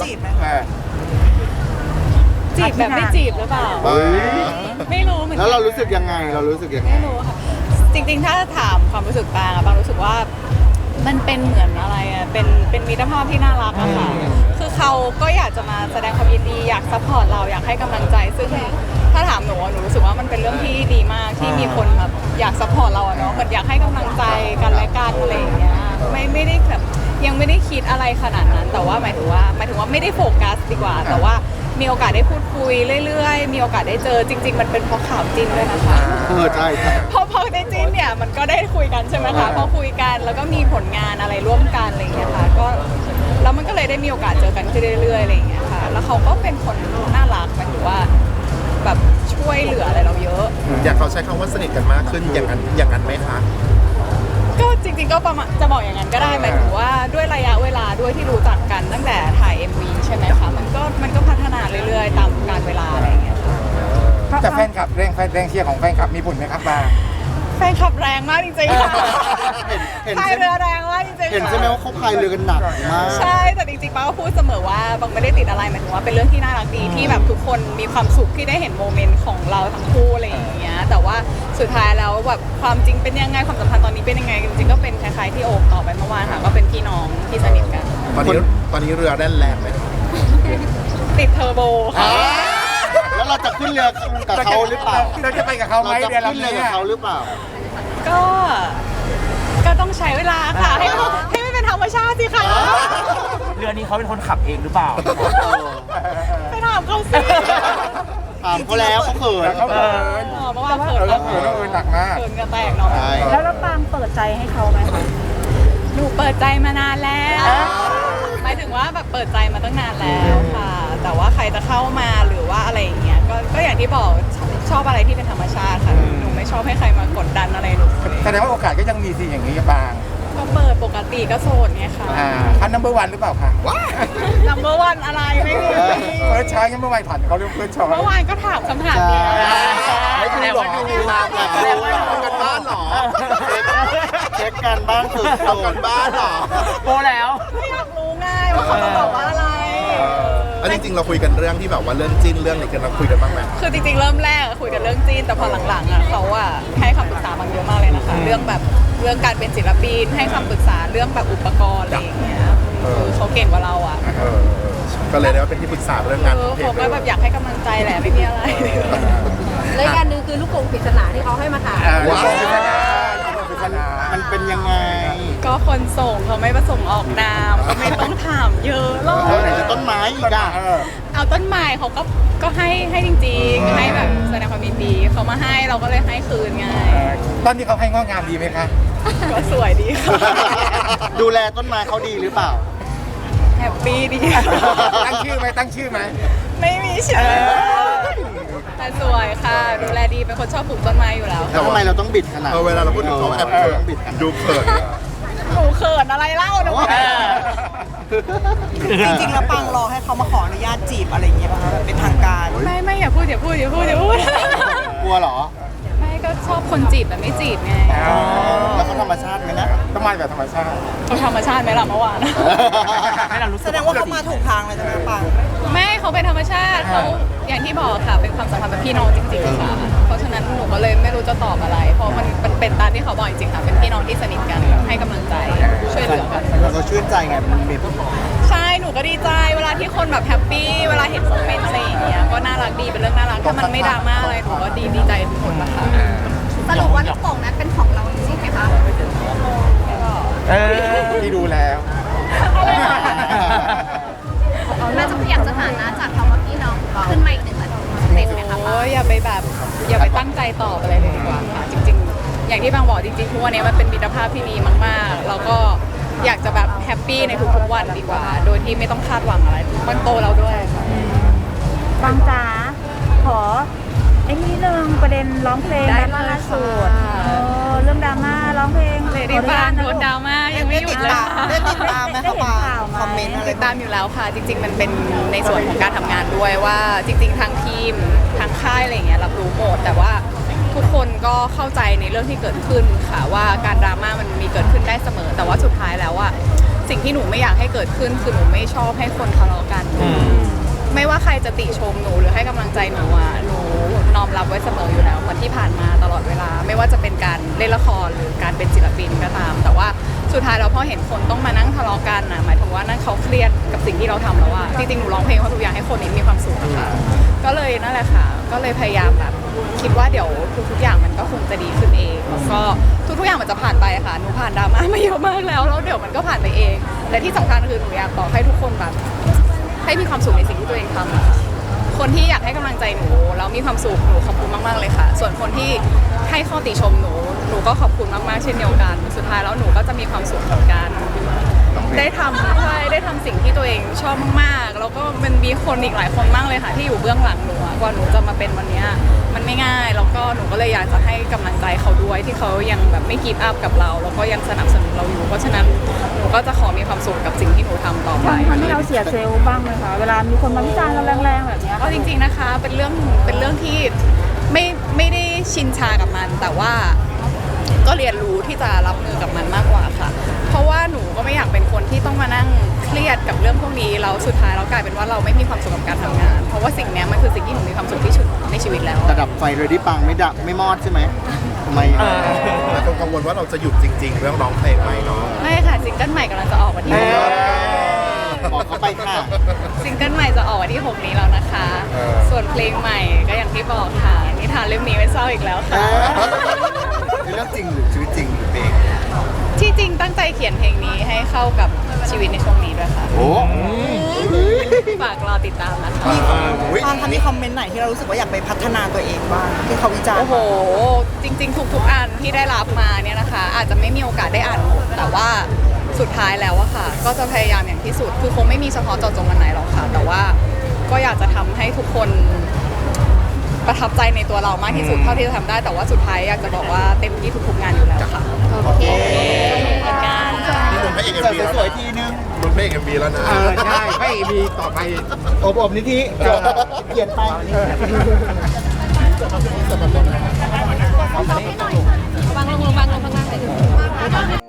จีบไหมเออจีบแบบไม่จีบหรือเปล่า เฮ้ยไม่รู้เหมือนกัแล้วเรารู้สึกยังไง เรารู้สึกยังไง ไม่รู้ค่ะ จริงๆ ถ้าถามความรู้สึกปางอะปางรู้สึกว่ามันเป็นเหมือนอะไรอะเป็นเป็นมิตรภาพที่น่ารักอะค่ะ คือเขาก็อยากจะมาแสดงความยินดีอยากซัพพอร์ตเราอยากให้กำลังใจ ซึ่งถ้าถามหนูอะหนูรู้สึกว่ามันเป็นเรื่องที่ดีมากที่มีคนแบบอยากซัพพอร์ตเราอะเนาะเหมือนอยากให้กำลังใจกันและกันอะไรอย่างเงี้ยไม่ไม่ได้แบบ ยังไม่ได้คิดอะไรขนาดนั้น แต่ว่าหมายถึงว่าหมายถึงว่าไม่ได้โฟกัสดีกว่า แต่ว่ามีโอกาสได้พูดคุยเรื่อยๆ มีโอกาสได้เจอจริง ๆ มันเป็นเพราะข่าวจริงด้วยนะคะเออใช่ใช่ พอพอในจีนเนี่ยมันก็ได้คุยกันใช่ไหมคะพอคุยกันแล้วก็มีผลงานอะไรร่วมกันอะไรอย่างเงี้ยค่ะก็แล้วมันก็เลยได้มีโอกาสเจอกันขึ้นเรื่อยๆอะไรอย่างเงี้ยค่ะ แล้วเขาก็เป็นคนน่ารักหมายถึงว่าแบบช่วยเหลืออะไรเราเยอะ อยากเขาใช้คำว่าสนิทกันมากขึ้นอย่างนั้นอย่างนั้นไหมคะ ก็จริงๆก็ประมาณจะบอกอย่างนั้นก็ได้หมายถึงว่าด้วยระยะเวลาด้วยที่รู้จักกันตั้งแต่ถ่าย MV ใช่ไหมคะมันก็มันก็พัฒนาเรื่อยๆ ตามกาลเวลาอะไรอย่างเงี้ยค่ะ แต่แฟนคลับแรงแฟนแรงเชียร์ของแฟนคลับมีผลไหมครับบา แฟนขับแรงมากจริงๆค่ะเห็นเห็น พายใช่ไหมเรือแรงมากจริงๆเห็นค่ะ ใช่ไหมว่าเขาพายเรือกันหนักมาก ใช่ แต่จริงๆป้าก็พูดเสมอว่าบางไม่ได้ติดอะไรหมายถึงว่าเป็นเรื่องที่น่ารักดีที่แบบทุกคนมีความสุขที่ได้เห็นโมเมนต์ของเราทั้งคู่อะไรอย่างเงี้ย แต่ว่าสุดท้ายแล้วแบบความจริงเป็นยังไงความสัมพันธ์ตอนนี้เป็นยังไงจริงๆก็เป็นคล้ายๆที่โอบตอบไปเมื่อวานค่ะ ก็เป็นพี่น้องที่สนิทกัน ตอนนี้ตอนนี้เรือแล่นแรงไหมติดเทอร์โบค่ะ แล้วเราจะขึ้นเรือกับเขาหรือเปล่าเราจะไปกับเขาไหมเราจะเดือนละขึ้นเรือนี้กับเขาหรือเปล่า ก็ ก็ต้องใช้เวลาค่ะ ให้ให้ไม่เป็นธรรมชาติสิคะเรือนี้เขาเป็นคนขับเองหรือเปล่าไปถามเขาสิถามเขาแล้วเขาเขินแล้วเขาเขินอ๋อเมื่อวานเขิเอนอก็เขินเขินหนักมากเขินกระแตกเนาะใช่แล้วแล้วปางเปิดใจให้เขาไหมคะหนูเปิดใจมานานแล้วหมายถึงว่าแบบเปิดใจมาตั้งนานแล้วค่ะ แต่ว่าใครจะเข้ามาหรือว่าอะไรอย่างเงี้ยก็ก็อย่างที่บอกชอบชอบอะไรที่เป็นธรรมชาติค่ะหนูไม่ชอบให้ใครมากดดันอะไรหนูแสดงว่าโอกาสก็ยังมีสิอย่างนี้บางก็เปิดปกติก็โสดไงค่ะอ่าอันนัมเบอร์วันหรือเปล่าคะนัมเบอร์วันอะไรไม่มีเฟิร์สช้อยยังเมื่อวานผ่านเขาเรื่องเฟิร์สช้อยเมื่อวานก็ถามคำถามเนี้ยไม่ดูหรออยากรู้ว่าทำกันบ้านหรอเช็คกันบ้านสุดโสดบ้านหรอโปแล้วไม่อยากรู้ง่ายว่าเขาจะตอบว่าอะไรแล้ว จริงๆเราคุยกันเรื่องที่แบบว่าเรื่องจิ้นเรื่องอะไรกันเราคุยกันบ้างไหมคือจริงๆเริ่มแรกอะคุยกันเรื่องจีน แต่พอหลังๆอะเขาอะให้คำปรึกษาบางเยอะมากเลยนะคะ เรื่องแบบเรื่องการเป็นศิลปินให้คำปรึกษาเรื่องแบบอุปกรณ์อะไรอย่างเงี้ยคือเขาเก่งกว่าเราอะเออก็เลยได้ว่าเป็นที่ปรึกษาเรื่องงานเออเพลเขางก็แบบอยากให้กำลังใจแหละไม่มีอะไรและอีกอันหนึ่งคือลูกโป่งปริศนาที่เขาให้มาถามอ่าว้าวปริศนาปริศนามันเป็นยังไง ก็คนส่งเขาไม่ประสงค์ออกนามก็ไม่ต้องถามเยอะ ต้นไม้อีกอะเออเอาต้นไม้เขาก็ก็ให้ให้จริงๆ ให้แบบแสดงความยินดีเขามาให้เราก็เลยให้คืนไงเออตอนนี้เขาให้งอกงามดีไหมคะ ก็สวยดีค่ะดูแลต้นไม้เขาดีหรือเปล่า แฮปปี้ดีตั้งชื่อไหมตั้งชื่อไหม ไม่มีชื่อแต่สวยค่ะ ดูแลดีเป็นคนชอบปลูกต้นไม้อยู่แล้วแล้วทำไมเราต้องบิดขนาดเออเวลาเราพูดถึงเขาแอบเอเขิอนต้องบิดขนาดดูเขินหนูเขินอะไรเล่าหนูเออ จริงๆแล้วปางรอให้เขามาขออนุญาตจีบอะไรอย่างเงี้ยป่ะคะแบบเป็นทางการ ไม่ไม่อย่าพูดอย่าพูดอย่าพูดอย่าพูด กลัวเหรอไม่ก็ ชอบคนจีบแต่ไม่จีบไงอ๋อแล้วเขาธรรมชาติไหมนะต้องมาแบบธรรมชาติ เขาธรรมชาติไหมล่ะเมื่อวาน ให้เรารู้สึแสกดงว่าเขามาถูกทางเลยใช่ไหมปางไม่เขาเป็นธรรมชาติเขาอย่างที่บอกค่ะเป็นความสัมพันธ์แบบพี่น้องจริงๆค่ะ เพราะฉะนั้นหนูก็เลยไม่รู้จะตอบอะไร เพราะมันมันเป็นตามที่เขาบอกจริงๆค่ะเป็นพี่น้องที่สนิทกันให้กำลังใจช่วยเหลือกัน เราชื่นใจไงมันเป็นใช่หนู ก็ดีใจเวลาที่คนแบบแฮปปี้เวลาเห็นคอมเมนต์อะไรอย่างเงี้ยก็น่ารักดีเป็นเรื่องน่ารักถ้ามันไม่ดราม่าอะไรหนูก็ดีดีใจทุกคนนะคะสรุปว่าลูกโป่งนั้นเป็นของเราจริงไหมคะเออที่ดูแล้วน่าจะขยับสถานะจากคำว่าพี่น้องขึ้นมาอีกหนึ่งระดับเต็มไหมคะโอ้ยอย่าไปแบบอย่าไปตั้งใจตอบอะไรเลยดีกว่าค่ะจริง ๆ อย่างที่บางบอกจริงๆทุกวันนี้มันเป็นมิตรภาพที่ดีมากๆ แล้วก็ อยากจะแบบแฮปปี้ในทุกๆวันดีกว่า โดยที่ไม่ต้องคาดหวังอะไรมันโตแล้วด้วยค่ะบางจ๋าขอไอ้นี่เรื่องประเด็นร้องเพลงได้ดราม่าเลยล่าสุดค่ะเออเรื่องดราม่าร้องเพลงเลดี้บางโดนดราม่ายังไม่หยุดเลยค่ะได้ติดตามไหมคะปางคอมเมนต์อะไรติดตามอยู่แล้วค่ะ จริง ๆ มันเป็นในส่วนของการทำงานด้วยว่าจริง ๆ ทางทีมทางค่ายอะไรอย่างเงี้ยรับรู้หมดแต่ว่า ทุกคนก็เข้าใจในเรื่องที่เกิดขึ้นค่ะว่าการดราม่ามันมีเกิดขึ้นได้เสมอ แต่ว่าสุดท้ายแล้วว่าสิ่งที่หนูไม่อยากให้เกิดขึ้นคือหนูไม่ชอบให้คนทะเลาะกันไม่ว่าใครจะติชมหนูหรือให้กำลังใจหนูอะหนูน้อมรับไว้เสมออยู่แล้วเหมือนที่ผ่านมาตลอดเวลา ไม่ว่าจะเป็นการเล่นละครหรือการเป็นศิลปินก็ตาม แต่ว่าสุดท้ายเราพอเห็นคนต้องมานั่งทะเลาะกันนะหมายถึงว่านั่นเขาเครียดกับสิ่งที่เราทำแล้วว่าจริงๆหนูร้องเพลงเพราะทุกอย่างให้คนนี้มีความสุขอะค่ะก็เลยนั่นแหละค่ะ ก็เลยพยายามแบบ คิดว่าเดี๋ยวทุกๆอย่างมันก็คงจะดีขึ้นเองแล้วก็ทุกๆอย่างมันจะผ่านไปค่ะหนูผ่านดราม่ามาเยอะมากแล้วแล้วเดี๋ยวมันก็ผ่านไปเองและที่สำคัญคือหนูอยากบอกให้ทุกคนแบบให้มีความสุขในสิ่งที่ตัวเองทำอะค่ะคนที่อยากให้กำลังใจหนูแล้วมีความสุขหนูขอบคุณมากๆเลยค่ะ ส่วนคนที่ให้ข้อติชมหนูหนูก็ขอบคุณมากๆเช่นเดียวกัน สุดท้ายแล้วหนูก็จะมีความสุขเหมือนกัน ได้ทำใช่ได้ทำสิ่งที่ตัวเองชอบมากๆ แล้วก็มันมีคนอีกหลายคนมากเลยค่ะ ที่อยู่เบื้องหลังหนูอะกว่าหนูจะมาเป็นวันเนี้ยมันไม่ง่ายแล้วก็หนูก็เลยอยากจะให้กำลังใจเขาด้วยที่เขายังแบบไม่กีบอัพกับเรา แล้วก็ยังสนับสนุนเราอยู่ เพราะฉะนั้นหนูก็จะขอมีความสุขกับสิ่งที่หนูทำต่อไป ทำให้เราเสียเซลล์บ้างไหมคะ เวลามีคนมาวิจารณ์เราแรงๆแบบเนี้ยก็จริงๆนะคะเป็นเรื่องเป็นเรื่องที่ไม่ไม่ได้ชินชากับมัน แต่ว่าก็เรียนรู้ที่จะรับมือกับมันมากกว่าค่ะเพ ราะว่าหนูก็ไม่อยากเป็นคนที่ต้องมานั่งเครียดกับเรื่องพวกนี้แล้วสุดท้ายเรากลายเป็นว่าเราไม่มีความสุขกับการทำงาน เพราะว่าสิ่งเนี้ยมันคือสิ่งที่หนูมีความสุขที่สุดในชีวิตแล้วแต่ดับไฟเลยที่ปังไม่ดับไม่มอดใช่ไหมทำไมอะหลายคนกังวลว่าเราจะหยุดจริง ๆ เรื่องร้องเพลงไหมเนาะไม่ค่ะซิงเกิลใหม่กำลังจะออกวันที่เอหกอบอกเขาไปค่ะ ซิงเกิลใหม่จะออกวันที่ 6 นี้แล้วนะคะเออส่วนเพลงใหม่ก็อย่างที่บอกค่ะนิทานเล่มนี้ไม่เศร้าอีกแล้วเอ ค่ะอเรื่องจริงหรือชีวิตจริงหรือเปกที่จริงตั้งใจเขียนเพลงนี้ให้เข้ากับชีวิตในช่วงนี้ด้วยค่ะ โอ้ฝากรอติดตามนะคะอุ๊ยตอนทำมีคอมเมนต์ไหนที่เรารู้สึกว่าอยากไปพัฒนาตัวเองบ้างที่เขาวิจารณ์โอ้โห จริง ๆ ทุกๆอันที่ได้รับมาเนี่ยนะคะ อาจจะไม่มีโอกาสได้อ่านหมดแต่ว่าสุดท้ายแล้วอะค่ะ ก็จะพยายามอย่างที่สุด คือคงไม่มีเฉพาะเจาะจงอันไหนหรอกค่ะ แต่ว่าก็อยากจะทำให้ทุกคน ประทับใจในตัวเรามากที่สุดเท่าที่จะทำได้ แต่ว่าสุดท้ายอยากจะบอกว่าเต็มที่ทุกๆงานอยู่แล้วค่ะ โอเคเหมือนกันนี่ลุ้นพระเอกเอ็มเจอบีแล้วสวยนะๆทีนึงลุ้นพระเอกเอ็มบีแล้วนะเออใช่ไม่มีต่อไปอบอบนิธิเปลี่ยนไปวางลงลงวางลงข้างล่างเลย